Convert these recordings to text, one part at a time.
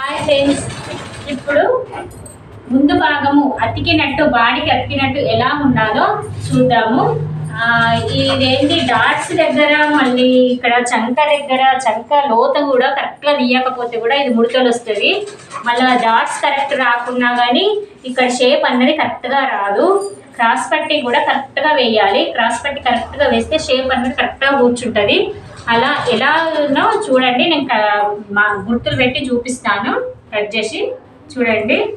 Hi friends. ఇప్పుడు ముందు భాగము అతికినట్టు బాడీకి అతికినట్టు ఎలా ఉండాలో చూద్దాము. ఇదేంటి డాట్స్ దగ్గర మళ్ళీ ఇక్కడ చంక దగ్గర చంక లోత కూడా కరెక్ట్గా తీయకపోతే కూడా ఇది ముడతలు వస్తుంది. మళ్ళీ డాట్స్ కరెక్ట్ రాకున్నా కానీ ఇక్కడ షేప్ అన్నది కరెక్ట్గా రాదు. క్రాస్ పట్టి కూడా కరెక్ట్గా వేయాలి. క్రాస్ పట్టి కరెక్ట్గా వేస్తే షేప్ అన్నది కరెక్ట్గా కూర్చుంటుంది. అలా ఎలానో చూడండి. నేను క- మా గుర్తులు పెట్టి చూపిస్తాను. కట్ చేసి చూడండి.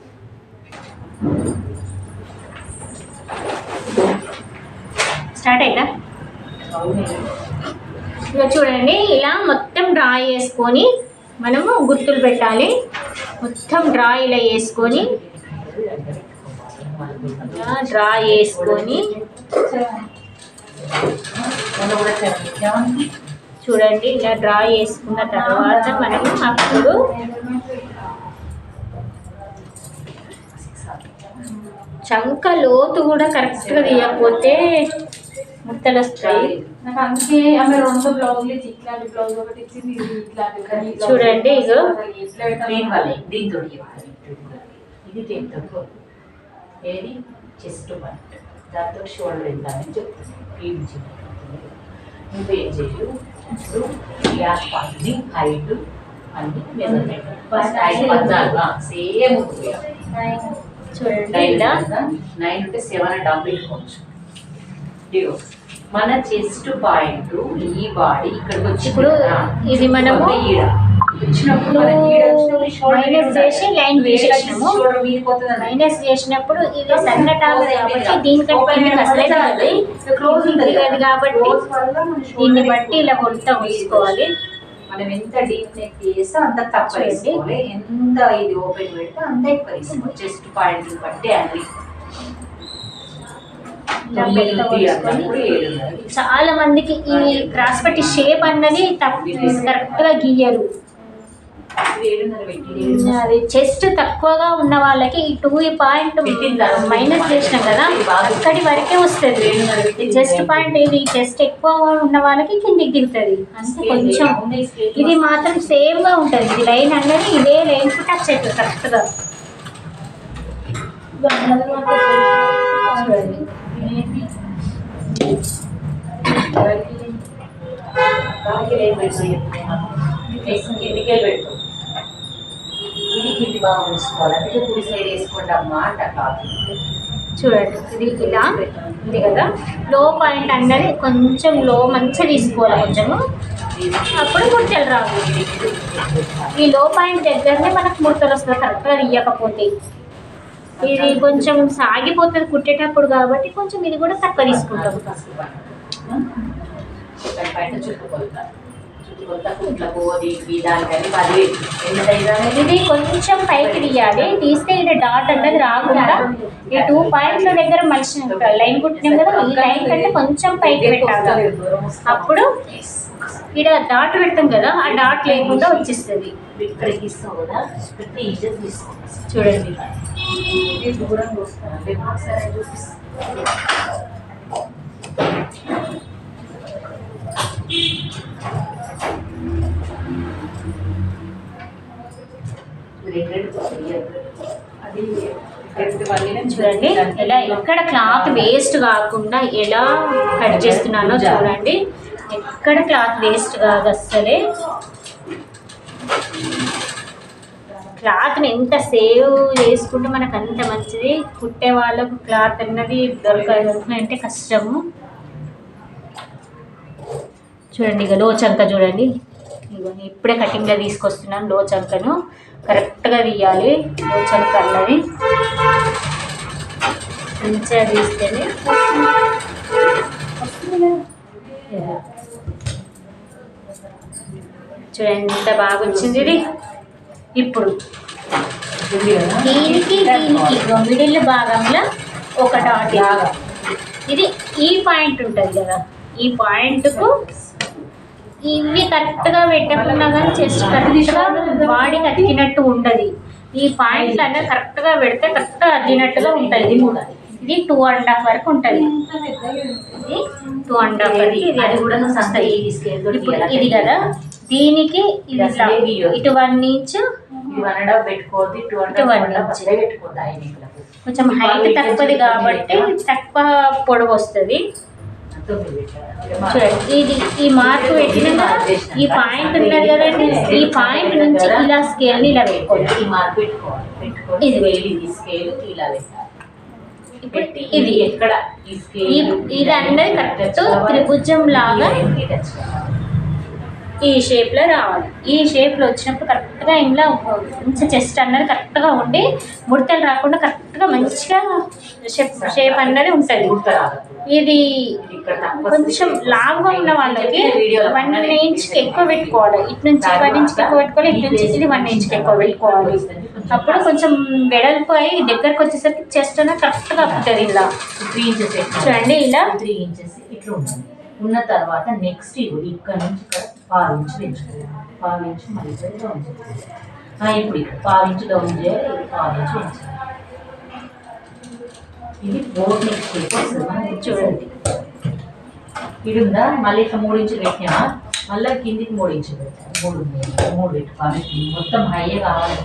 స్టార్ట్ అయిందా? ఇక చూడండి. ఇలా మొత్తం డ్రా చేసుకొని మనము గుర్తులు పెట్టాలి. మొత్తం డ్రా ఇలా వేసుకొని డ్రా చేసుకొని చూడండి ఇలా డ్రా చేసుకున్న తర్వాత మనము అప్పుడు చంక లోతు కూడా కరెక్ట్గా తీయకపోతే ముట్టలు వస్తాయి చూడండి, ఇగో. దీంతో ఇది దీంతో ఏది? చెస్ట్ పార్ట్ దాంతో షోల్డర్ ఎంత అని చెప్తుంది ఫీడ్ నువ్వు ఏం చేయు ఇప్పుడు గ్యాప్ పార్ట్ని హైట్ అన్ని మెజర్మెంట్ ఫస్ట్ హైట్ పద్నాలుగు సేమ్ చూడండి. నైన్ ఇలా నైన్ ఉంటే సెవెన్ అండ్ హాఫ్ పెట్టుకోవచ్చు ఇదిగో మన చెస్ట్ పాయింట్ ఈ బాడీ ఇక్కడికి వచ్చి ఇప్పుడు ఇది మనము ఈడ. మైనస్ చేసి లైన్ అన్నమాట. మైనస్ చేసినప్పుడు ఇది సన్నటాలు కాబట్టి దీనికంటే. క్లోజ్ ఉంటుంది కాబట్టి దీన్ని బట్టి ఇలా కొడతా ఉంచుకోవాలి మనం ఎంత డీప్ నెక్ చేస్తే అంత తక్కువ. వేసుకోవాలి ఎంత ఇది ఓపెన్ పెడితే అంత ఎక్కువ వేసుకోవాలి చెస్ట్ పాయింట్ బట్టి అది చాలా మందికి ఈ క్రాస్ పట్టి షేప్ అన్నది కరెక్ట్గా గీయరు. అది చెస్ట్ తక్కువగా ఉన్న వాళ్ళకి ఈ టూ పాయింట్ మైనస్ చేసినాం కదా అక్కడి వరకే వస్తుంది. చెస్ట్ పాయింట్ ఇది చెస్ట్ ఎక్కువ ఉన్న వాళ్ళకి కిందికి దిగుతుంది. అంటే కొంచెం ఇది మాత్రం సేమ్గా ఉంటుంది. ఇది లైన్ అన్నది ఇదే లైన్కు టచ్ అవుతుంది కరెక్ట్గా. చూడండి. అందుకే కుడి సైడ్ వేసుకోండి అమ్మా అంట చూడండి ఇది ఇలా ఉంది కదా. లో పాయింట్ అన్నది కొంచెం లో మంచిగా తీసుకోవాలి కొంచెము. అప్పుడు ముడతలు రావు. ఈ లో పాయింట్ దగ్గరనే మనకు ముడతలు వస్తుంది కరెక్ట్గా తీయకపోతే. ఇది కొంచెం సాగిపోతుంది కుట్టేటప్పుడు కాబట్టి కొంచెం ఇది కూడా తక్కువ తీసుకుంటాం. దానికని ఎంత ఇది కొంచెం పైకి తీయాలి తీస్తే ఇది డాట్ అన్నది రాకుండా ఈ టూ పాయింట్ల దగ్గర మలిసిన లైన్ కుట్టినాం కదా ఈ లైన్ కంటే కొంచెం పైకి పెట్టాలి. అప్పుడు ఇక్కడ డాట్ పెడతాం కదా ఆ డాట్ లేకుండా వచ్చేస్తుంది. ఇక్కడ చూడండి ఇది దూరంగా వస్తాను ఒకసారి చూపిస్తాను అది రెండు వల్లిన చూడండి. ఎలా ఎక్కడ క్లాత్ వేస్ట్ కాకుండా ఎలా కట్ చేస్తున్నానో చూడండి. ఎక్కడ క్లాత్ వేస్ట్ కాదు అస్సలే. క్లాత్ని ఎంత సేవ్ చేసుకుంటే మనకు అంత మంచిది. కుట్టే వాళ్ళకు క్లాత్ అన్నది దొరకదు. అంటే కష్టము. చూడండి ఇక లో చంక చూడండి ఇప్పుడే కటింగ్గా తీసుకొస్తున్నాను లో చంకను కరెక్ట్గా తీయాలి లో కళ్ళవి మంచిగా తీస్తేనే చూడండి ఎంత బాగా వచ్చింది ఇది. ఇప్పుడు దీనికి దీనికి మిడిల్ భాగంలో ఒక డాట్ లాగా ఇది ఈ పాయింట్ ఉంటుంది కదా. ఈ పాయింట్కు ఇవి కరెక్ట్గా పెట్టకుండా కానీ చెస్ట్ కరెక్ట్గా బాడీకి అతికినట్టు ఉండదు. ఈ పాయింట్లు అనేది కరెక్ట్గా పెడితే కరెక్ట్గా అద్దినట్టుగా ఉంటుంది ఇది కూడా ఇది టూ అండ్ హాఫ్ వరకు ఉంటుంది. ఇది టూ అండ్ హాఫ్ వరకు ఇది అది కూడా వస్తాయి ఇప్పుడు ఇది కదా. దీనికి ఇది ఇట్లా ఇటు వన్ ఇంచ్ వన్ వన్ కొంచెం హైట్ తక్కువది కాబట్టి తక్కువ పొడవు వస్తుంది. ఇది ఈ మార్క్ పెట్టిన ఈ పాయింట్ ఉన్నది కదండి ఈ పాయింట్ నుంచి ఇలా స్కేల్ ఇలా పెట్టుకోవాలి ఈ మార్క్ పెట్టుకోవాలి ఇది వెళ్ళి స్కేల్ ఇలా పెట్టాలి ఇది. ఎక్కడ ఇది అన్నది కరెక్ట్ త్రిభుజం లాగా ఈ షేప్లో రావాలి. ఈ షేప్లో వచ్చినప్పుడు కరెక్ట్గా ఇంట్లో మంచి చెస్ట్ అన్నది కరెక్ట్గా ఉండి ముడతలు రాకుండా కరెక్ట్గా మంచిగా షేప్ షేప్ అన్నది ఉంటుంది. ఇది కొంచెం లావుగా ఉన్న వాళ్ళకి వన్ ఇంచ్కి ఎక్కువ పెట్టుకోవాలి. ఇటు నుంచి వన్ ఇంచ్కి ఎక్కువ పెట్టుకోవాలి ఇటు నుంచి ఇది వన్ ఇంచ్కి ఎక్కువ పెట్టుకోవాలి. అప్పుడు కొంచెం వెడల్పు అయి దగ్గరకు వచ్చేసరికి చెస్ట్ అనేది కరెక్ట్గా అప్పుతుంది ఇలా. త్రీ ఇంచెస్ చూడండి ఇలా. త్రీ ఇంచెస్ ఇట్లా ఉండాలి. ఉన్న తర్వాత నెక్స్ట్ ఇవి ఇక్కడ నుంచి ఇక్కడ పావు ఇంచు పెంచుకోవాలి పావు ఇంచు మళ్ళీ డౌన్ చేయాలి ఇప్పుడు ఇక్కడ పావు ఇంచు డౌన్ చేయాలి పావు ఇంచు ఇది బోట్ చూడండి. ఇడుందా? మళ్ళీ ఇట్లా మూడు ఇంచులు పెట్టినా? మళ్ళీ కిందికి మూడు ఇంచులు పెట్టాను. మూడు మూడు పెట్టుకోవాలి మొత్తం హై కావాలి.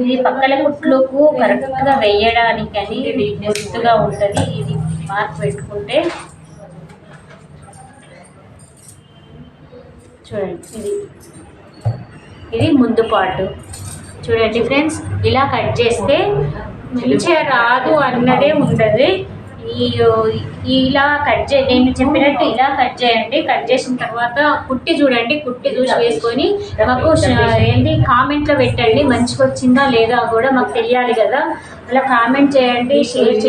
ఇది పక్కల కుట్లకు కరెక్ట్గా వేయడానికని అని గుర్తుగా ఉంటుంది. ఇది మార్క్ పెట్టుకుంటే చూడండి. ఇది. ఇది ముందు పాటు చూడండి ఫ్రెండ్స్ ఇలా కట్ చేస్తే మంచిగా రాదు అన్నదే ఉండదు. ఇలా కట్ చే నేను చెప్పినట్టు ఇలా కట్ చేయండి. కట్ చేసిన తర్వాత కుట్టి చూడండి. కుట్టి చూసి వేసుకొని మాకు ఏంటి కామెంట్లో పెట్టండి. మంచిగా వచ్చిందా లేదా కూడా మాకు తెలియాలి కదా. అలా కామెంట్ చేయండి షేర్